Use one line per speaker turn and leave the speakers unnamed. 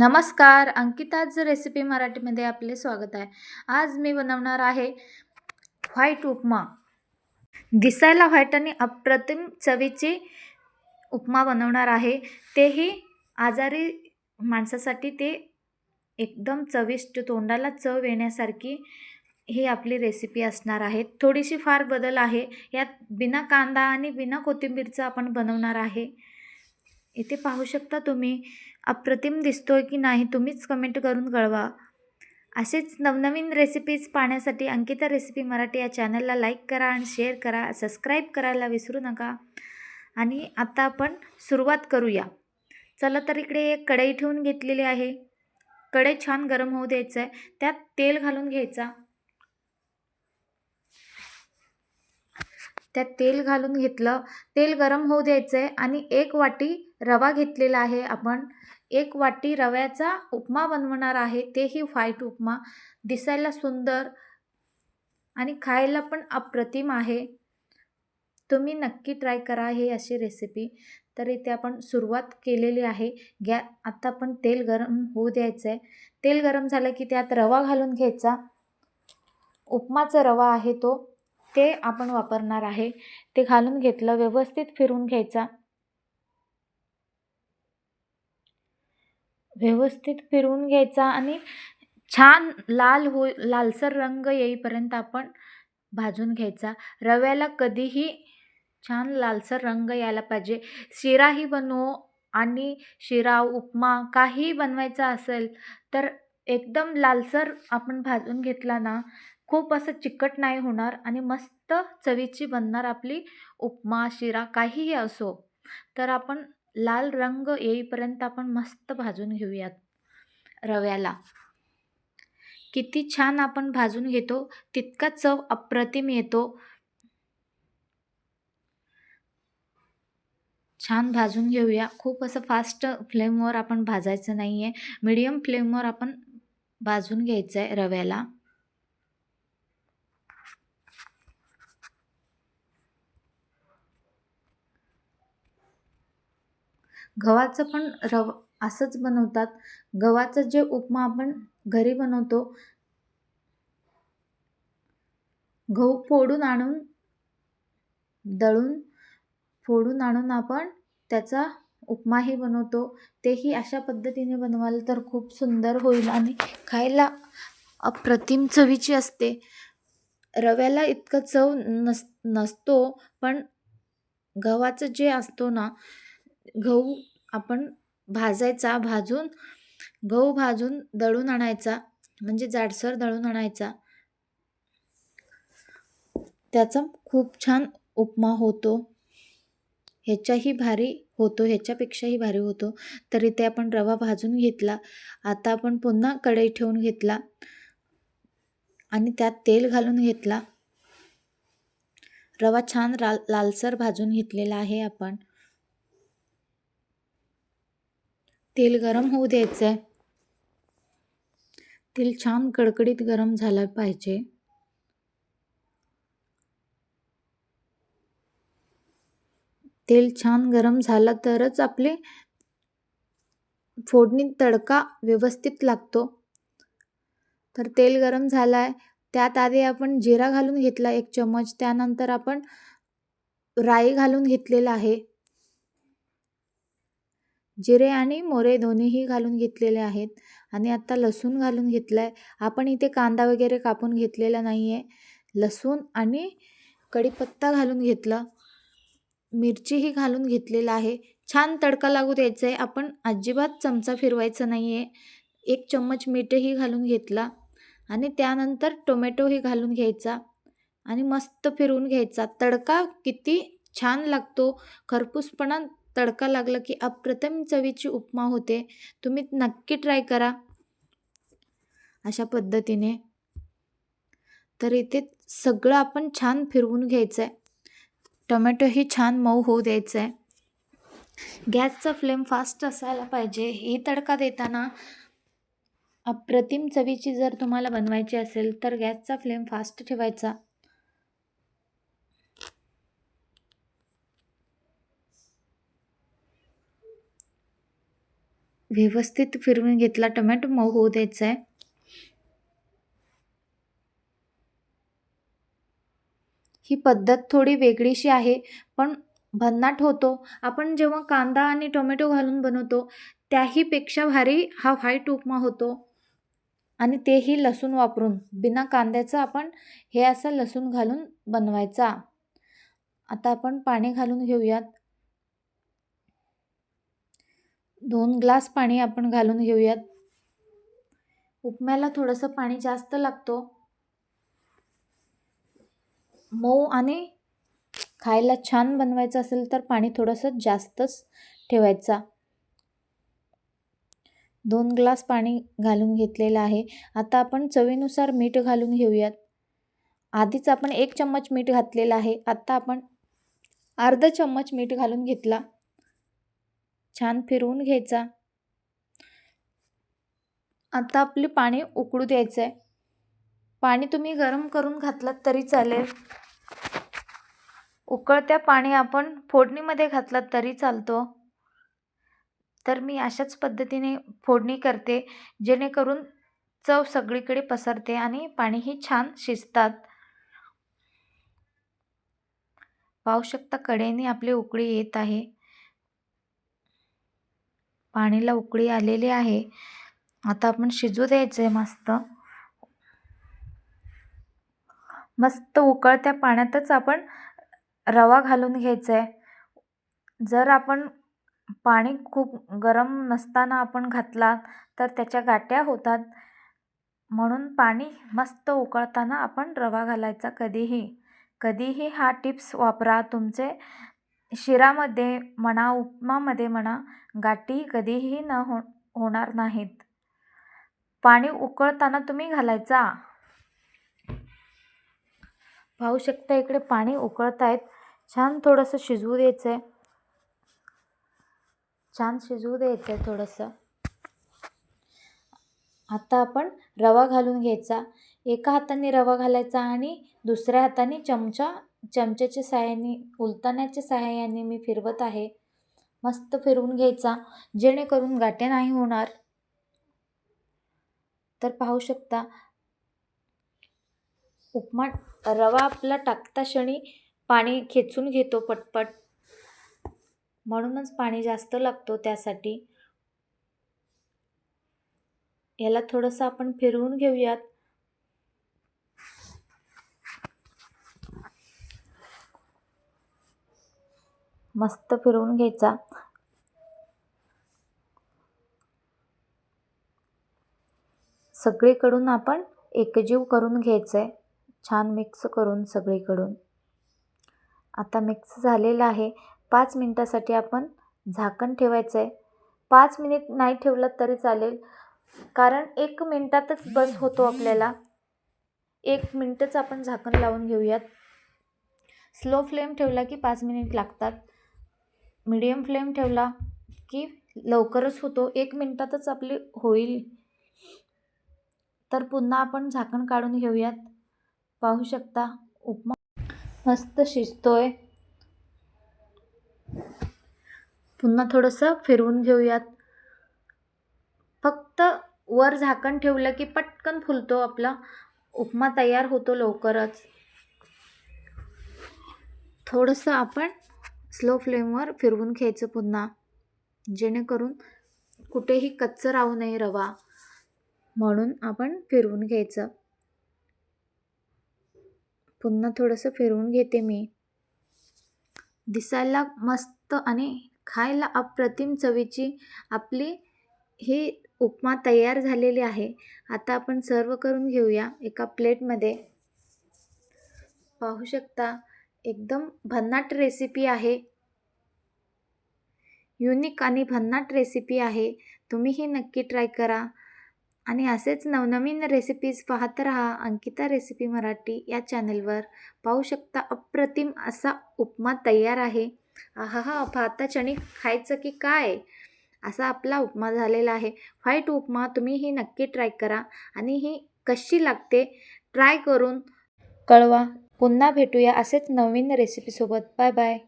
नमस्कार अंकिताज रेसिपी मराठीमध्ये आपले स्वागत आहे. आज मी बनवणार आहे व्हाईट उपमा. दिसायला व्हाईट आणि अप्रतिम चवीची उपमा बनवणार आहे. तेही आजारी माणसासाठी ते एकदम चविष्ट तोंडाला चव येण्यासारखी ही आपली रेसिपी असणार आहे. थोडीशी फार बदल आहे. यात बिना कांदा आणि बिना कोथिंबीरचं आपण बनवणार आहे. इथे पाहू शकता तुम्ही अप्रतिम दिसतोय की नाही तुम्हीच कमेंट करून कळवा. असेच नवनवीन रेसिपीज पाहण्यासाठी अंकिता रेसिपी मराठी या चॅनलला लाईक करा आणि शेअर करा. सबस्क्राईब करायला विसरू नका. आणि आता आपण सुरुवात करूया. चला तर इकडे एक कढई ठेवून घेतलेली आहे. कढई छान गरम होऊ द्यायचं आहे त्यात तेल घालून घ्यायचा. त्यात तेल घालून घेतलं. तेल गरम होऊ द्यायचं आहे आणि एक वाटी रवा घेतलेला आहे आपण. एक वाटी रव्याचा उपमा बनवणार आहे. तेही व्हाईट उपमा. दिसायला सुंदर आणि खायला पण अप्रतिम आहे. तुम्ही नक्की ट्राय करा हे अशी रेसिपी तर इथे आपण सुरुवात केलेली आहे. गॅ आत्ता आपण तेल गरम होऊ द्यायचं आहे तेल गरम झालं की त्यात रवा घालून घ्यायचा. उपमाचा रवा आहे तो. ते आपण वापरणार आहे. ते घालून घेतलं व्यवस्थित फिरून घ्यायचा. व्यवस्थित फिरवून घ्यायचा आणि छान लाल हो लालसर रंग येईपर्यंत आपण भाजून घ्यायचा. रव्याला कधीही छान लालसर रंग यायला पाहिजे. शिराही बनवू आणि शिरा उपमा काहीही बनवायचा असेल तर एकदम लालसर आपण भाजून घेतला ना खूप असं चिकट नाही होणार आणि मस्त चवीची बनणार आपली उपमा शिरा काहीही असो. तर आपण लाल रंग येईपर्यंत आपण मस्त भाजून घेऊयात रव्याला. किती छान आपण भाजून घेतो तितका चव अप्रतिम येतो. छान भाजून घेऊया. खूप असं फास्ट फ्लेमवर आपण भाजायचं नाही आहे मीडियम फ्लेमवर आपण भाजून घ्यायचं आहे रव्याला. गव्हाचं पण रव असंच बनवतात. गव्हाचं जे उपमा आपण घरी बनवतो गहू फोडून आणून दळून फोडून आणून आपण त्याचा उपमाही बनवतो. तेही अशा पद्धतीने बनवाल तर खूप सुंदर होईल आणि खायला अप्रतिम चवीची असते. रव्याला इतकं चव नस नसतो पण गव्हाचं जे असतो ना गहू आपण भाजायचा भाजून गहू भाजून दळून आणायचा म्हणजे जाडसर दळून आणायचा. त्याचा खूप छान उपमा होतो. ह्याच्याही भारी होतो ह्याच्यापेक्षाही भारी होतो. तर इथे आपण रवा भाजून घेतला आता आपण पुन्हा कढई ठेवून घेतला आणि त्यात तेल घालून घेतला. रवा छान लाल लालसर भाजून घेतलेला आहे आपण. तेल गरम होऊ द्यायचं आहे तेल छान कडकडीत गरम झालं पाहिजे. तेल छान गरम झालं तरच आपले फोडणीत तडका व्यवस्थित लागतो. तर तेल गरम झालं आहे त्यात आधी आपण जिरा घालून घेतला एक चमच त्यानंतर आपण राई घालून घेतलेला आहे. जिरे आणि मोरे दोन्हीही घालून घेतलेले आहेत. आणि आत्ता लसूण घालून घेतला आहे आपण इथे कांदा वगैरे कापून घेतलेला नाही आहे लसूण आणि कढीपत्ता घालून घेतला. मिरचीही घालून घेतलेला आहे. छान तडका लागू द्यायचा आहे आपण अजिबात चमचा फिरवायचा नाही आहे एक चम्मच मीठही घालून घेतला. आणि त्यानंतर टोमॅटोही घालून घ्यायचा. आणि मस्त फिरवून घ्यायचा. तडका किती छान लागतो. खरपूसपणा तडका लागला की अप्रतिम चवीची उपमा होते. तुम्ही नक्की ट्राय करा. अशा पद्धतीने. तर इथे सगळं आपण छान फिरवून घ्यायचं आहे टोमॅटोही छान मऊ होऊ द्यायचं आहे गॅसचा फ्लेम फास्ट असायला पाहिजे. ही तडका देताना अप्रतिम चवीची जर तुम्हाला बनवायची असेल तर गॅसचा फ्लेम फास्ट ठेवायचा. व्यवस्थित फिरवून घेतला. टोमॅटो मऊ होऊ द्यायचा आहे ही पद्धत थोडी वेगळीशी आहे पण भन्नाट होतो. आपण जेव्हा कांदा आणि टोमॅटो घालून बनवतो त्याहीपेक्षा भारी हा व्हाईट उपमा होतो. आणि तेही लसूण वापरून बिना कांद्याचं आपण हे असं लसूण घालून बनवायचा. आता आपण पाणी घालून घेऊयात. दोन ग्लास पाणी आपण घालून घेऊयात. उपम्याला थोडंसं पाणी जास्त लागतो. मऊ आणि खायला छान बनवायचं असेल तर पाणी थोडंसं जास्तच ठेवायचा. दोन ग्लास पाणी घालून घेतलेलं आहे. आता आपण चवीनुसार मीठ घालून घेऊयात. आधीच आपण एक चम्मच मीठ घातलेलं आहे. आत्ता आपण अर्धा चम्मच मीठ घालून घेतला. छान फिरवून घ्यायचा. आता आपले पाणी उकळू द्यायचं आहे पाणी तुम्ही गरम करून घातलात तरी चालेल. उकळत्या पाणी आपण फोडणीमध्ये घातलात तरी चालतो. तर मी अशाच पद्धतीने फोडणी करते जेणेकरून चव सगळीकडे पसरते आणि पाणीही छान शिजतात. पाहू शकता कडेने आपली उकळी येत आहे. पाणीला उकळी आलेली आहे. आता आपण शिजू द्यायचं आहे मस्त. मस्त उकळत्या पाण्यातच आपण रवा घालून घ्यायचा आहे जर आपण पाणी खूप गरम नसताना आपण घातला तर त्याच्या गाठ्या होतात. म्हणून पाणी मस्त उकळताना आपण रवा घालायचा कधीही. कधीही हा टिप्स वापरा. तुमचे शिरामध्ये म्हणा उपमामध्ये म्हणा गाठी कधीही न हो होणार नाहीत. पाणी उकळताना तुम्ही घालायचा. पाहू शकता इकडे पाणी उकळत आहेत छान थोडंसं शिजवू द्यायचं आहे छान शिजवू द्यायचं आहे थोडंसं. आता आपण रवा घालून घ्यायचा. एका हाताने रवा घालायचा आणि दुसऱ्या हाताने चमचा चमच्याच्या साहाय्याने उलताण्याच्या साहाय्याने मी फिरवत आहे. मस्त फिरवून घ्यायचा. जेणेकरून गाठ्या नाही होणार. तर पाहू शकता उपमा रवा आपला टाकता क्षणी पाणी खेचून घेतो पटपट. म्हणूनच पाणी जास्त लागतो त्यासाठी. याला थोडंसं आपण फिरवून घेऊयात. मस्त फिरवून घ्यायचा. सगळीकडून आपण एकजीव करून घ्यायचं आहे छान मिक्स करून सगळीकडून. आता मिक्स झालेलं आहे. पाच मिनटासाठी आपण झाकण ठेवायचं आहे पाच मिनिट नाही ठेवलं तरी चालेल. कारण एक मिनटातच बस होतो आपल्याला. एक मिनटच आपण झाकण लावून घेऊयात. स्लो फ्लेम ठेवला की पाच मिनिट लागतात. मीडियम फ्लेम ठेवला की लवकरच होतो. एक मिनटातच आपली होईल. तर पुन्हा आपण झाकण काढून घेऊयात. पाहू शकता उपमा मस्त शिजतोय. पुन्हा थोडंसं फिरवून घेऊयात. फक्त वर झाकण ठेवलं की पटकन फुलतो आपला. उपमा तयार होतो लवकरच. थोडंसं आपण स्लो फ्लेमवर फिरवून घ्यायचं पुन्हा. जेणेकरून कुठेही कच्चं राहू नये रवा. म्हणून आपण फिरवून घ्यायचं. पुन्हा थोडंसं फिरवून घेते मी. दिसायला मस्त आणि खायला अप्रतिम चवीची आपली ही उपमा तयार झालेली आहे. आता आपण सर्व करून घेऊया एका प्लेटमध्ये. पाहू शकता एकदम भन्नाट रेसिपी आहे. युनिक आणि भन्नाट रेसिपी आहे. तुम्हीही नक्की ट्राय करा. आणि असेच नवनवीन रेसिपीज पाहत राहा अंकिता रेसिपी मराठी या चॅनलवर पाहू शकता अप्रतिम असा उपमा तयार आहे. आहा हा पाहता क्षणी खायचं की काय? असा आपला उपमा झालेला आहे. व्हाईट उपमा तुम्ही ही नक्की ट्राय करा. आणि ही कशी लागते? ट्राय करून कळवा. पुन्हा भेटूया असेच नवीन रेसिपीसोबत बाय बाय